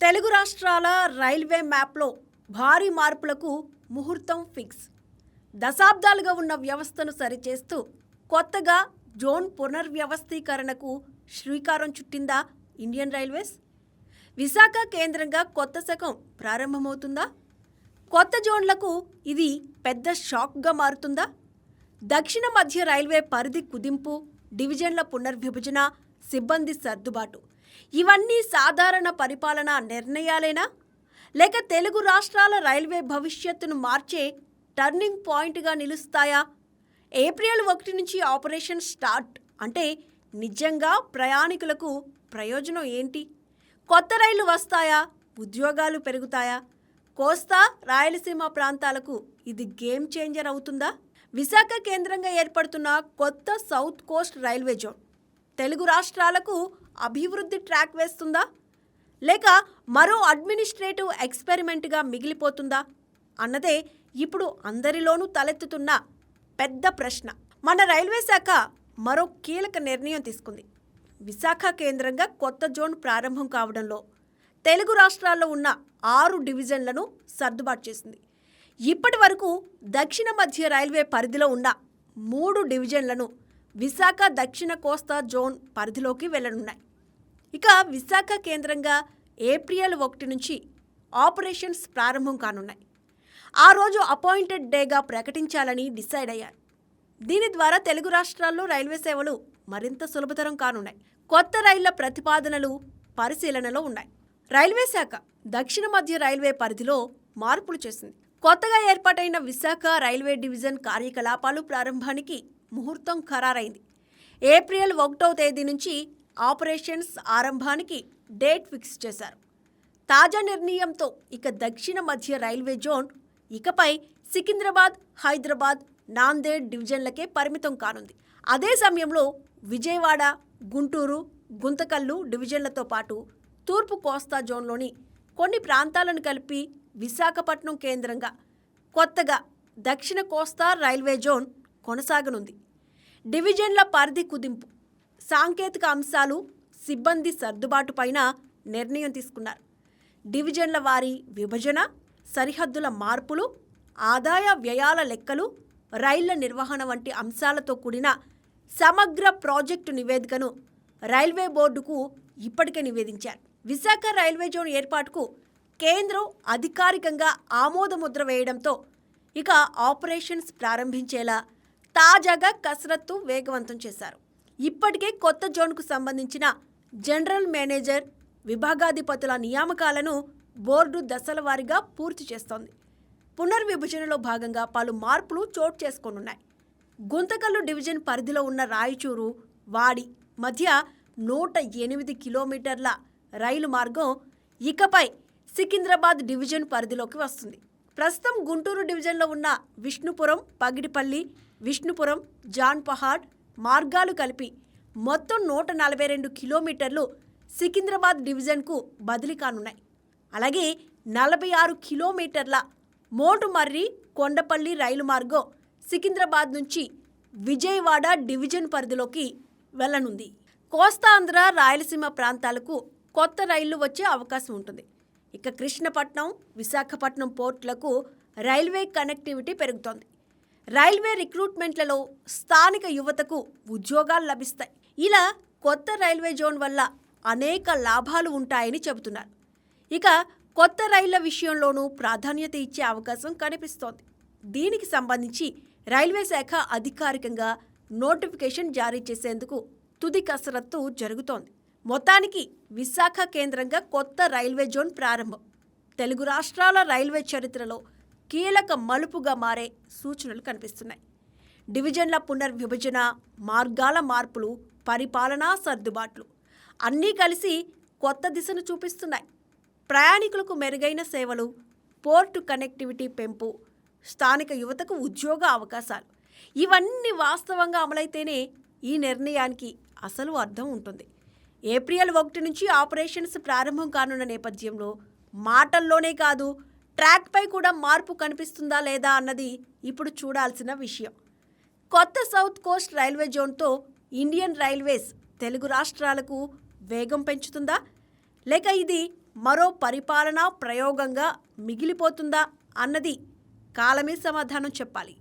తెలుగు రాష్ట్రాల రైల్వే మ్యాప్లో భారీ మార్పులకు ముహూర్తం ఫిక్స్. దశాబ్దాలుగా ఉన్న వ్యవస్థను సరిచేస్తూ కొత్తగా జోన్ పునర్వ్యవస్థీకరణకు శ్రీకారం చుట్టిందా ఇండియన్ రైల్వేస్? విశాఖ కేంద్రంగా కొత్త శకం ప్రారంభమవుతుందా? కొత్త జోన్లకు ఇది పెద్ద షాక్గా మారుతుందా? దక్షిణ మధ్య రైల్వే పరిధి కుదింపు డివిజన్ల పునర్విభజన సిబ్బంది సర్దుబాటు ఇవన్నీ సాధారణ పరిపాలనా నిర్ణయాలేనా? లేక తెలుగు రాష్ట్రాల రైల్వే భవిష్యత్తును మార్చే టర్నింగ్ పాయింట్గా నిలుస్తాయా? ఏప్రిల్ ఒకటి నుంచి ఆపరేషన్ స్టార్ట్ అంటే నిజంగా ప్రయాణికులకు ప్రయోజనం ఏంటి? కొత్త రైళ్ళు వస్తాయా? ఉద్యోగాలు పెరుగుతాయా? కోస్తా రాయలసీమ ప్రాంతాలకు ఇది గేమ్ చేంజర్ అవుతుందా? విశాఖ కేంద్రంగా ఏర్పడుతున్న కొత్త south coast railway zone Telugu రాష్ట్రాలకు అభివృద్ధి ట్రాక్ వేస్తుందా? లేక మరో అడ్మినిస్ట్రేటివ్ ఎక్స్పెరిమెంట్గా మిగిలిపోతుందా? అన్నదే ఇప్పుడు అందరిలోనూ తలెత్తుతున్న పెద్ద ప్రశ్న. మన రైల్వే శాఖ మరో కీలక నిర్ణయం తీసుకుంది. విశాఖ కేంద్రంగా కొత్త జోన్ ప్రారంభం కావడంలో తెలుగు రాష్ట్రాల్లో ఉన్న ఆరు డివిజన్లను సర్దుబాటు చేసింది. ఇప్పటి వరకు దక్షిణ మధ్య రైల్వే పరిధిలో ఉన్న మూడు డివిజన్లను విశాఖ దక్షిణ కోస్తా జోన్ పరిధిలోకి వెళ్ళనున్నాయి. ఇక విశాఖ కేంద్రంగా ఏప్రిల్ ఒకటి నుంచి ఆపరేషన్స్ ప్రారంభం కానున్నాయి. ఆ రోజు అపాయింటెడ్ డేగా ప్రకటించాలని డిసైడ్ అయ్యారు. దీని ద్వారా తెలుగు రాష్ట్రాల్లో రైల్వే సేవలు మరింత సులభతరం కానున్నాయి. కొత్త రైళ్ళ ప్రతిపాదనలు పరిశీలనలో ఉన్నాయి. రైల్వే శాఖ దక్షిణ మధ్య రైల్వే పరిధిలో మార్పులు చేసింది. కొత్తగా ఏర్పాటైన విశాఖ రైల్వే డివిజన్ కార్యకలాపాలు ప్రారంభానికి ముహూర్తం ఖరారైంది. ఏప్రిల్ ఒకటవ తేదీ నుంచి ఆపరేషన్స్ ఆరంభానికి డేట్ ఫిక్స్ చేశారు. తాజా నిర్ణయంతో ఇక దక్షిణ మధ్య రైల్వే జోన్ ఇకపై సికింద్రాబాద్ హైదరాబాద్ నాందేడ్ డివిజన్లకే పరిమితం కానుంది. అదే సమయంలో విజయవాడ గుంటూరు గుంతకల్లు డివిజన్లతో పాటు తూర్పు కోస్తా జోన్లోని కొన్ని ప్రాంతాలను కలిపి విశాఖపట్నం కేంద్రంగా కొత్తగా దక్షిణ కోస్తా రైల్వే జోన్ కొనసాగనుంది. డివిజన్ల పరిధి కుదింపు సాంకేతిక అంశాలు సిబ్బంది సర్దుబాటు పైన నిర్ణయం తీసుకున్నారు. డివిజన్ల వారి విభజన సరిహద్దుల మార్పులు ఆదాయ వ్యయాల లెక్కలు రైళ్ళ నిర్వహణ వంటి అంశాలతో కూడిన సమగ్ర ప్రాజెక్టు నివేదికను రైల్వే బోర్డుకు ఇప్పటికే నివేదించారు. విశాఖ రైల్వే జోన్ ఏర్పాటుకు కేంద్రం అధికారికంగా ఆమోదముద్ర వేయడంతో ఇక ఆపరేషన్స్ ప్రారంభించేలా తాజాగా కసరత్తు వేగవంతం చేశారు. ఇప్పటికే కొత్త జోన్కు సంబంధించిన జనరల్ మేనేజర్ విభాగాధిపతుల నియామకాలను బోర్డు దశల వారీగా పూర్తి చేస్తోంది. పునర్విభజనలో భాగంగా పలు మార్పులు చోటు చేసుకోనున్నాయి. గుంతకల్లు డివిజన్ పరిధిలో ఉన్న రాయచూరు వాడి మధ్య నూట ఎనిమిది కిలోమీటర్ల రైలు మార్గం ఇకపై సికింద్రాబాద్ డివిజన్ పరిధిలోకి వస్తుంది. ప్రస్తుతం గుంటూరు డివిజన్లో ఉన్న విష్ణుపురం పగిడిపల్లి విష్ణుపురం జాన్ పహాడ్ మార్గాలు కలిపి మొత్తం నూట నలభై రెండు కిలోమీటర్లు సికింద్రాబాద్ డివిజన్కు బదిలీ కానున్నాయి. అలాగే నలభై ఆరు కిలోమీటర్ల మోటుమర్రి కొండపల్లి రైలు మార్గం సికింద్రాబాద్ నుంచి విజయవాడ డివిజన్ పరిధిలోకి వెళ్ళనుంది కోస్తాంధ్ర రాయలసీమ ప్రాంతాలకు కొత్త రైళ్ళు వచ్చే అవకాశం ఉంటుంది. ఇక కృష్ణపట్నం విశాఖపట్నం పోర్టులకు రైల్వే కనెక్టివిటీ పెరుగుతోంది. రైల్వే రిక్రూట్మెంట్లలో స్థానిక యువతకు ఉద్యోగాలు లభిస్తాయి. ఇలా కొత్త రైల్వే జోన్ వల్ల అనేక లాభాలు ఉంటాయని చెబుతున్నారు. ఇక కొత్త రైళ్ళ విషయంలోనూ ప్రాధాన్యత ఇచ్చే అవకాశం కనిపిస్తోంది. దీనికి సంబంధించి రైల్వే శాఖ అధికారికంగా నోటిఫికేషన్ జారీ చేసేందుకు తుది కసరత్తు జరుగుతోంది. మొత్తానికి విశాఖ కేంద్రంగా కొత్త రైల్వే జోన్ ప్రారంభం. తెలుగు రాష్ట్రాల రైల్వే చరిత్రలో కీలక మలుపుగా మారే సూచనలు కనిపిస్తున్నాయి. డివిజన్ల పునర్విభజన మార్గాల మార్పులు పరిపాలనా సర్దుబాట్లు అన్నీ కలిసి కొత్త దిశను చూపిస్తున్నాయి. ప్రయాణికులకు మెరుగైన సేవలు పోర్టు కనెక్టివిటీ పెంపు స్థానిక యువతకు ఉద్యోగ అవకాశాలు ఇవన్నీ వాస్తవంగా అమలైతేనే ఈ నిర్ణయానికి అసలు అర్థం ఉంటుంది. ఏప్రిల్ ఒకటి నుంచి ఆపరేషన్స్ ప్రారంభం కానున్న నేపథ్యంలో మాటల్లోనే కాదు ట్రాక్పై కూడా మార్పు కనిపిస్తుందా లేదా అన్నది ఇప్పుడు చూడాల్సిన విషయం. కొత్త సౌత్ కోస్ట్ రైల్వే జోన్తో ఇండియన్ రైల్వేస్ తెలుగు రాష్ట్రాలకు వేగం పెంచుతుందా? లేక ఇది మరో పరిపాలనా ప్రయోగంగా మిగిలిపోతుందా అన్నది కాలమే సమాధానం చెప్పాలి.